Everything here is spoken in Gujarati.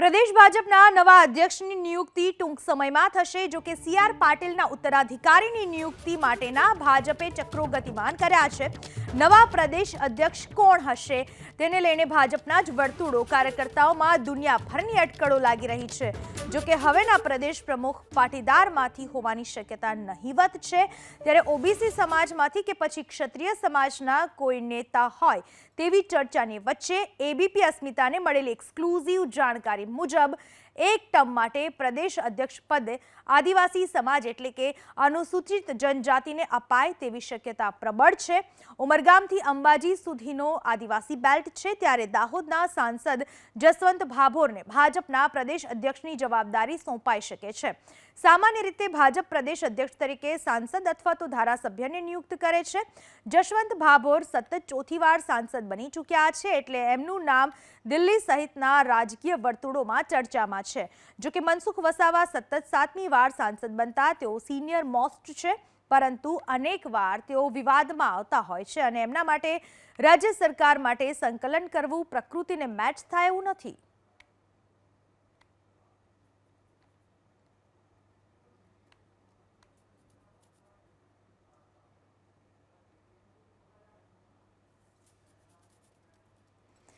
પ્રદેશ ભાજપના નવા અધ્યક્ષની નિયુક્તિ ટૂંક સમયમાં થશે, જો કે સી આર પાટીલના ઉત્તરાધિકારીની નિયુક્તિ માટેના ભાજપે ચક્રો ગતિમાન કર્યા છે. નવા પ્રદેશ અધ્યક્ષ કોણ હશે? તેને લઈને ભાજપના જ વર્તુળો કાર્યકર્તાઓમાં દુનિયાભરની અટકળો લાગી રહી છે. જો કે હવેના પ્રદેશ પ્રમુખ પાટીદારમાંથી હોવાની શક્યતા નહીવત છે. ત્યારે ઓબીસી સમાજમાંથી કે પછી ક્ષત્રિય સમાજના કોઈ નેતા હોય, તેવી ચર્ચાની વચ્ચે એબીપી અસ્મિતાને મળેલી એક્સક્લુઝિવ જાણકારી મુજબ એક ટર્મ માટે પ્રદેશ અધ્યક્ષ પદે આદિવાસી સમાજ એટલે કે અનુસૂચિત જનજાતિને અપાય તેવી શક્યતા પ્રબળ છે. ઉમરગામથી અંબાજી સુધીનો આદિવાસી બેલ્ટ છે. ત્યારે દાહોદના સાંસદ જસવંત ભાભોરને ભાજપના પ્રદેશ અધ્યક્ષની જવાબદારી સોંપાઈ શકે છે. સામાન્ય રીતે ભાજપ પ્રદેશ અધ્યક્ષ તરીકે સાંસદ અથવા તો ધારાસભ્યને નિયુક્ત કરે છે. જશવંત ભાભોર સતત ચોથી વાર સાંસદ બની ચૂક્યા છે એટલે એમનું નામ દિલ્હી સહિતના રાજકીય વર્તુળોમાં ચર્ચામાં છે. જો કે મનસુખ વસાવા સતત સાતમી વાર સાંસદ બનતા તેઓ સિનિયર મોસ્ટ છે, પરંતુ અનેક વાર તેઓ વિવાદમાં આવતા હોય છે અને એમના માટે રાજ્ય સરકાર માટે સંકલન કરવું પ્રકૃતિને મેચ થાય એવું નથી.